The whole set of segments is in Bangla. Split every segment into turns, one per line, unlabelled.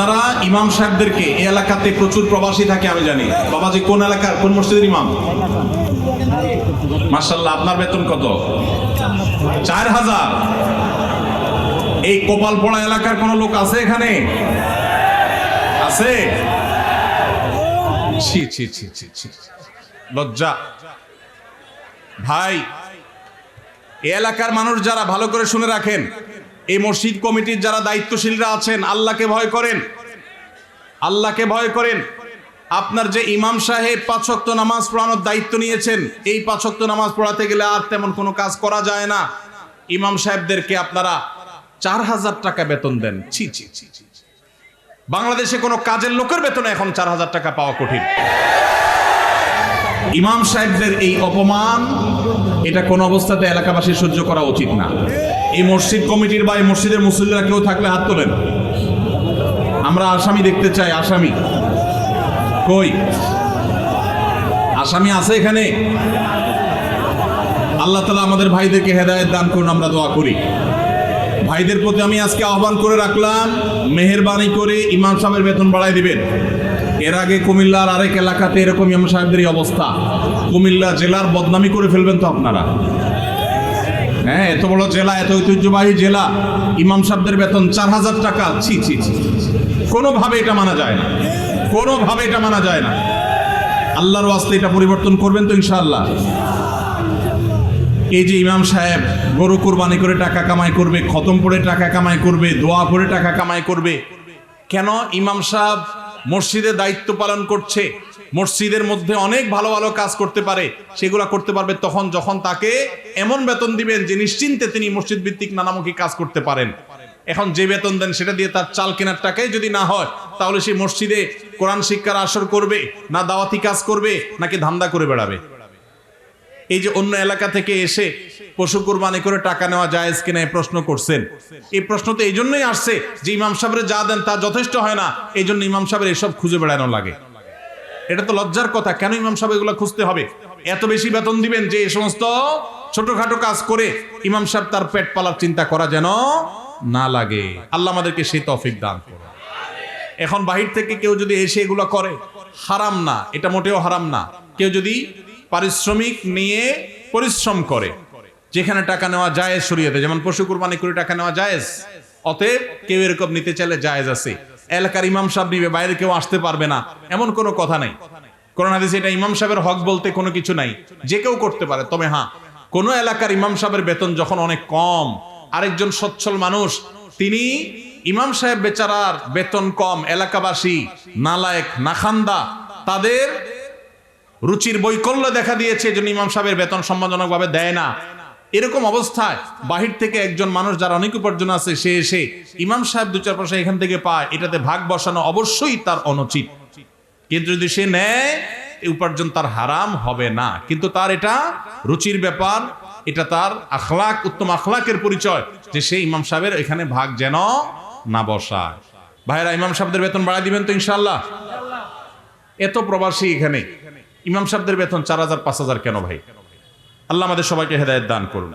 আপনারা ইমাম সাহেবদেরকে এই এলাকাতে প্রচুর প্রবাসী থাকে, আমি জানি। বাবাজি, কোন এলাকার? কোন মসজিদের ইমাম? মার্শাল্লাহ আপনার বেতন কত? চার হাজার। এই কপালপড়া এলাকার কোন লোক আছে এখানে? আছে? লজ্জা। ভাই এলাকার মানুষ যারা ভালো করে শুনে রাখেন এই মসজিদ কমিটির যারা দায়িত্বশীলরা আছেন, আল্লাহকে ভয় করেন। আল্লাহকে ভয় করেন। আপনার যে ইমাম সাহেব পাঁচক্ত নামাজ পড়ানোর দায়িত্ব নিয়েছেন, এই পাঁচক্ত নামাজ পড়াতে গেলে আর তেমন কোনো কাজ করা যায় না। ইমাম সাহেবদেরকে আপনারা চার হাজার টাকা বেতন দেন। ছি ছি ছি। বাংলাদেশে কোনো কাজের লোকের বেতন এখন চার হাজার টাকা পাওয়া কঠিন। ইমাম সাহেবদের এই অপমান, এটা কোন অবস্থাতে এলাকাবাসী সহ্য করা উচিত না। এই মসজিদ কমিটির বা এই মসজিদের মুসল্লিরা কেউ থাকলে হাত তোলেন। আমরা আসামি দেখতে চাই, আসামি। কই? আসামি আছে এখানে? আল্লাহ তালা আমাদের ভাইদেরকে হেদায়েত দান করুন, আমরা দোয়া করি। ভাইদের প্রতি আমি আজকে আহ্বান করে রাখলাম, মেহেরবানি করে ইমাম সাহেবের বেতন বাড়াই দিবেন। এর আগে কুমিল্লার আরেক এলাকাতে এরকম ইমাম সাহেবদের অবস্থা। কুমিল্লা জেলার বদনামি করে ফেলবেন তো আপনারা। হ্যাঁ এত বড় জেলা, এত ঐতিহ্যবাহী জেলা, ইমাম সাহেবদের বেতন চার হাজার টাকা। ছি ছি ছি কোনোভাবে এটা মানা যায় না। কোনোভাবে এটা মানা যায় না। আল্লাহর ওয়াস্তে এটা পরিবর্তন করবেন তো ইনশাআল্লাহ। এই যে ইমাম সাহেব গরু কোরবানি করে টাকা কামাই করবে, খতম পড়ে টাকা কামাই করবে, দোয়া করে টাকা কামাই করবে, কেন ইমাম সাহেব মসজিদে দায়িত্ব পালন করছে। মসজিদের মধ্যে অনেক ভালো ভালো কাজ করতে পারে। সেগুলো করতে পারবে তখন যখন তাকে এমন বেতন দিবেন যে নিশ্চিন্তে তিনি মসজিদ ভিত্তিক নানামুখী কাজ করতে পারেন। এখন যে বেতন দেন সেটা দিয়ে তার চাল কেনার টাকাই যদি না হয়, তাহলে সেই মসজিদে কোরআন শিক্ষার আসর করবে, না দাওয়াতি কাজ করবে, নাকি ধান্দা করে বেড়াবে। এই যে অন্য এলাকা থেকে এসে পশু কোরবানি করে টাকা নেওয়া জায়েজ কিনা এই প্রশ্ন করছেন। এই প্রশ্ন তো এই জন্যই আসছে যে ইমাম সাহেবের যা দেন তা যথেষ্ট হয় না, এই জন্য ইমাম সাহেবের এসব খুঁজে বেড়ানো লাগে। এটা তো লজ্জার কথা, কেন ইমাম সাহেব এগুলো খুঁজতে হবে? এত বেশি বেতন দিবেন যে এই সমস্ত ছোটখাটো কাজ করে ইমাম সাহেব তার পেট পালার চিন্তা করা যেন না লাগে। আল্লাহ আমাদেরকে সেই তফিক দান এখন বাহির থেকে কেউ যদি এসে এগুলো করে, হারাম না, এটা মোটেও হারাম না। কেউ যদি পারিশ্রমিক নিয়ে পরিশ্রম করে যেখানে টাকা নেওয়া জায়েজ শরীয়তে, যেমন পশু কুরবানি করে টাকা নেওয়া জায়েজ। অতএব কেউ এরকম নিতে চাইলে জায়েজ আছে। এলাকার ইমাম সাহেব নিবে, বাইরে কেউ আসতে পারবে না। এমন কোনো কথা নাই। কোরআন হাদিসে এটা ইমাম সাহেবের হক বলতে কোনো কিছু নাই। যে কেউ করতে পারে, তবে হ্যাঁ কোন এলাকার ইমাম সাহেবের বেতন যখন অনেক কম, আরেকজন সচ্ছল মানুষ, তিনি ইমাম সাহেব বেচারার বেতন কম, এলাকাবাসী, নালায়েক, নাখান্দা, তাদের রুচির বৈকল্য দেখা দিয়েছে জন্য ইমাম সাহেবের বেতন সম্মানজনকভাবে দেয় না। এরকম অবস্থায় বাহির থেকে একজন মানুষ যার অনেক উপার্জন আছে, সে এসে ইমাম সাহেব দু চার পয়সা এখান থেকে পায়, এটাতে ভাগ বসানো অবশ্যই তার অনুচিত। কিন্তু যদি সে নেয় উপার্জন তার হারাম হবে না। কিন্তু তার এটা রুচির ব্যাপার, এটা তার আখলাক, উত্তম আখলাকের পরিচয় যে সে ইমাম সাহেবের এখানে ভাগ যেন না বসায়। ভাইরা, ইমাম সাহেবদের বেতন বাড়াই দিবেন তো ইনশাল্লাহ এত প্রবাসী এখানে, ইমাম সাহেবদের বেতন চার হাজার, পাঁচ হাজার কেন ভাই? আল্লাহ আমাদের সবাইকে হেদায়ত দান করুন।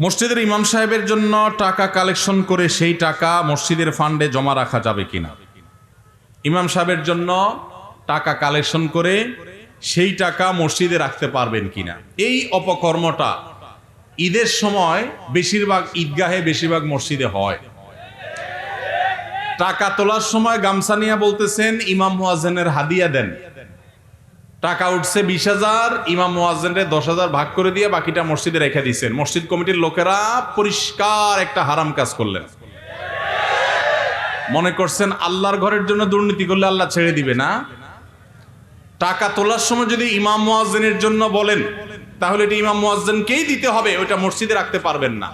মসজিদের ইমাম সাহেবের জন্য টাকা কালেকশন করে সেই টাকা মসজিদের ফান্ডে জমা রাখা যাবে কিনা? ইমাম সাহেবের জন্য টাকা কালেকশন করে সেই টাকা মসজিদে রাখতে পারবেন কিনা? এই অপকর্মটা ঈদের সময় বেশিরভাগ ঈদগাহে বেশিরভাগ মসজিদে হয়। টাকা তোলার সময় গামছা নিয়ে বলতেছেন, ইমাম মুয়াজ্জেনের হাদিয়া দেন। টাকা উঠছে বিশ হাজার, ইমাম মুয়াজ্জেনের দশ হাজার ভাগ করে দিয়ে বাকিটা মসজিদে রেখে দিয়েছেন। মসজিদ কমিটির লোকেরা পরিষ্কার একটা হারাম কাজ করলেন। মনে করছেন আল্লাহর ঘরের জন্য দুর্নীতি করলে আল্লাহ ছেড়ে দিবে না? টাকা তোলার সময় যদি ইমাম মুয়াজ্জেনের জন্য বলেন, তাহলে এটা ইমাম মুয়াজ্জেনকেই দিতে হবে, ওইটা মসজিদে রাখতে পারবেন না।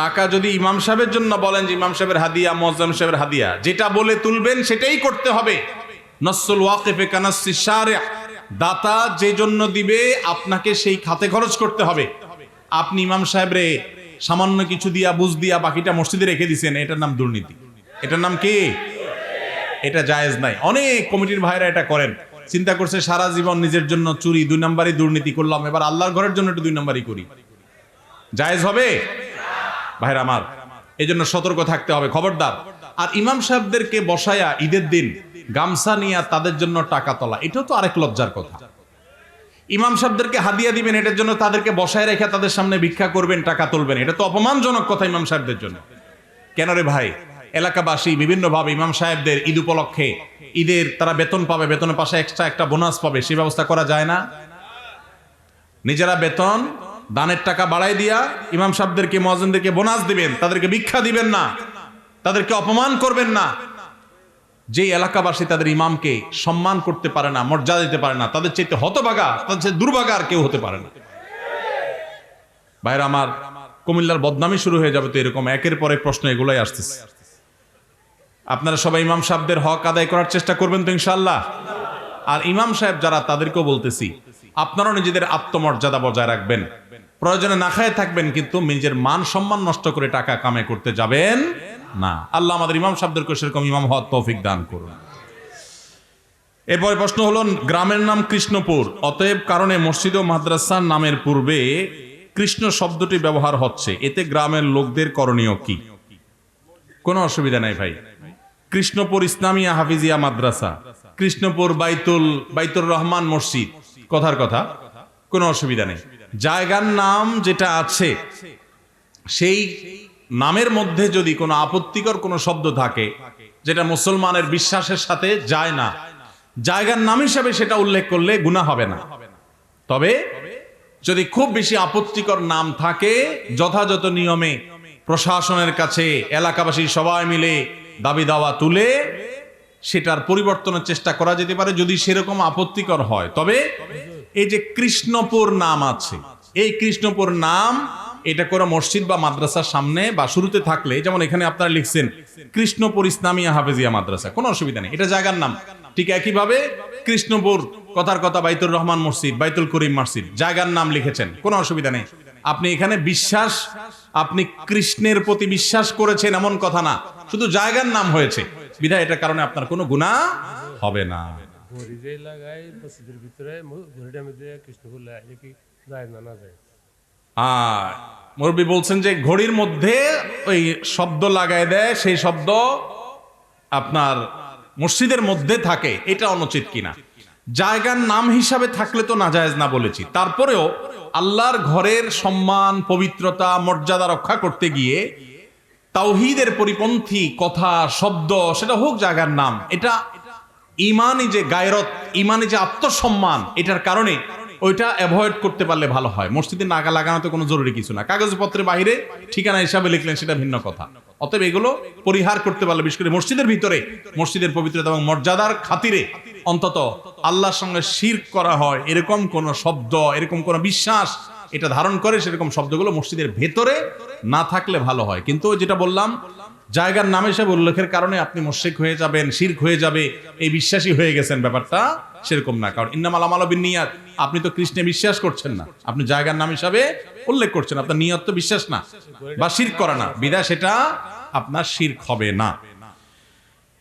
টাকা যদি ইমাম সাহেবের জন্য বলেন যে ইমাম সাহেবের হাদিয়া মুয়াজ্জেম সাহেবের হাদিয়া, যেটা বলে তুলবেন সেটাই করতে হবে। নসল ওয়াকিফে কানাসি শারিয়া দাতা যে জন্য দিবে, আপনাকে সেই খাতে খরচ করতে হবে। আপনি ইমাম সাহেব রে সামান্য কিছু দিয়া, বুঝ দিয়া বাকিটা মসজিদে রেখে দিছেন, এটার নাম দুর্নীতি। এটার নাম কি? এটা জায়েজ নাই। অনেক কমিটির ভাইরা এটা করেন। চিন্তা করছে সারা জীবন নিজের জন্য চুরি, দুই নাম্বারই দুর্নীতি করলাম, এবার আল্লাহর ঘরের জন্য একটু দুই নাম্বারই করি। জায়েজ হবে? ভাইরা আমার এই জন্য সতর্ক থাকতে হবে, খবরদার। আর ইমাম সাহেবদেরকে বসায়া ঈদের দিন গামছা নিয়ে তাদের জন্য টাকা তোলা, এটাও তো আরেক লজ্জার কথা। ইমাম সাহেবদেরকে হাদিয়া দিবেন, এটার জন্য তাদেরকে বসায় রেখে তাদের সামনে ভিক্ষা করবেন, টাকা তুলবেন, এটা তো অপমানজনক কথা ইমাম সাহেবদের জন্য। কেন রে ভাই? এলাকাবাসী বিভিন্নভাবে ইমাম সাহেবদের ঈদ উপলক্ষে, ঈদের তারা বেতন পাবে, বেতনের পাশে এক্সট্রা একটা বোনাস পাবে সেই ব্যবস্থা করা যায় না? নিজেরা বেতন, দানের টাকা বাড়াই দিয়া ইমাম সাহেবদেরকে মহাজনদেরকে বোনাস দিবেন, তাদেরকে ভিক্ষা দিবেন না, তাদেরকে অপমান করবেন না। যে এলাকাবাসী তাদের ইমামকে সম্মান করতে পারে না, মর্যাদা দিতে পারে না, তাদের চাইতে হতভাগা, তাদের চাইতে দুর্ভাগা আর কেউ হতে পারে না। ভাইরা আমার, কুমিল্লার বদনামি শুরু হয়ে যাবে তো এরকম একের পর প্রশ্ন এগুলাই আসতেছে। আপনারা সবাই ইমাম সাহেবদের হক আদায় করার চেষ্টা করবেন তো ইনশাল্লাহ আর ইমাম সাহেব যারা, তাদেরকেও বলতেছি, আপনারাও নিজেদের আত্মমর্যাদা বজায় রাখবেন। প্রয়োজনে না খায় থাকবেন, কিন্তু নিজের মান সম্মান নষ্ট করে টাকা কামে করতে যাবেন। না। আল্লাহ আমাদের ইমাম সাহেবদেরকে সেরকম ইমাম হওয়ার তৌফিক দান করুন। এরপরে প্রশ্ন হলো, গ্রামের নাম কৃষ্ণপুর, অতএব কারণে মসজিদ ও মাদ্রাসার নামের পূর্বে কৃষ্ণ শব্দটি ব্যবহার হচ্ছে। এতে গ্রামের লোকদের করণীয় কি? কোনো অসুবিধা নাই ভাই। কৃষ্ণপুর ইসলামিয়া হাফিজিয়া মাদ্রাসা, কৃষ্ণপুর বাইতুল, বাইতুর রহমান মসজিদ, কথার কথা, কোনো অসুবিধা নেই। জায়গার নাম যেটা আছে, সেই নামের মধ্যে যদি কোনো আপত্তিকর কোনো শব্দ থাকে, যেটা মুসলমানের বিশ্বাসের সাথে যায় না, জায়গার নাম হিসাবে সেটা উল্লেখ করলে গুণা হবে না। তবে যদি খুব বেশি আপত্তিকর নাম থাকে, যথাযথ নিয়মে প্রশাসনের কাছে এলাকাবাসী সবাই মিলে দাবি দাওয়া তুলে সেটার পরিবর্তনের চেষ্টা করা যেতে পারে যদি সেরকম আপত্তিকর হয়। তবে এই যে কৃষ্ণপুর নাম আছে, এই কৃষ্ণপুর নাম এটা কোনো মসজিদ বা মাদ্রাসার সামনে বা শুরুতে থাকলে, যেমন এখানে আপনারা লিখছেন, কৃষ্ণপুর ইসলামিয়া হাফেজিয়া মাদ্রাসা। কোনো অসুবিধা নেই, এটা জায়গার নাম। ঠিক একইভাবে কৃষ্ণপুর, কথার কথা, বাইতুর রহমান মসজিদ, বাইতুল করিম মসজিদ, জায়গার নাম লিখেছেন, কোনো অসুবিধা নেই। আপনি এখানে বিশ্বাস, আপনি কৃষ্ণের প্রতি বিশ্বাস করেছেন এমন কথা না, শুধু জায়গার নাম হয়েছে। বিধায় এটার কারণে আপনার কোনো গুণা হবে না।
ঘড়ি মসজিদের ভিতরে কৃষ্ণপুর যায় না যায়।
আর মুরব্বী বলছেন যে ঘড়ির মধ্যে ওই শব্দ লাগায় দেয়, সেই শব্দ আপনার মসজিদের মধ্যে থাকে, এটা অনুচিত কিনা? জায়গার নাম হিসাবে থাকলে তো নাজায়েজ না বলেছি। তারপরেও আল্লাহর ঘরের সম্মান, পবিত্রতা, মর্যাদা রক্ষা করতে গিয়ে তাওহিদের পরিপন্থী কথা, শব্দ, সেটা হোক জায়গার নাম, এটা ইমানই যে গায়রত, ইমানই যে আত্মসম্মান, এটার কারণে ওইটা অ্যাভয়েড করতে পারলে ভালো হয়। মসজিদে নাগা লাগানো তো কোনো জরুরি কিছু না। কাগজপত্রের বাইরে ঠিকানা হিসাবে লিখলেন সেটা ভিন্ন কথা। অতএব এগুলো পরিহার করতে পারলে, বিশেষ করে মসজিদের ভিতরে, মসজিদের পবিত্রতা এবং মর্যাদার খাতিরে অন্তত আল্লাহর সঙ্গে শির করা হয়। এরকম কোন শব্দ, এরকম কোন বিশ্বাস এটা ধারণ করে সেরকম শব্দগুলো মসজিদের ভেতরে না থাকলে ভালো হয়। কিন্তু যেটা বললাম জায়গার নাম হিসেবে উল্লেখের কারণে আপনি মোশেক হয়ে যাবেন, শির্ক হয়ে যাবে। এই বিশ্বাসী হয়ে গেছেন ব্যাপারটা সেরকম না। কারণ ইন্নামাল আমাল বিনিয়াত আপনি তো কৃষ্ণে বিশ্বাস করছেন না। আপনি জায়গার নাম হিসাবে উল্লেখ করছেন। আপনার নিয়ত তো বিশ্বাস না। বা শির্ক করা না। বিদায় সেটা আপনার শির্ক হবে না।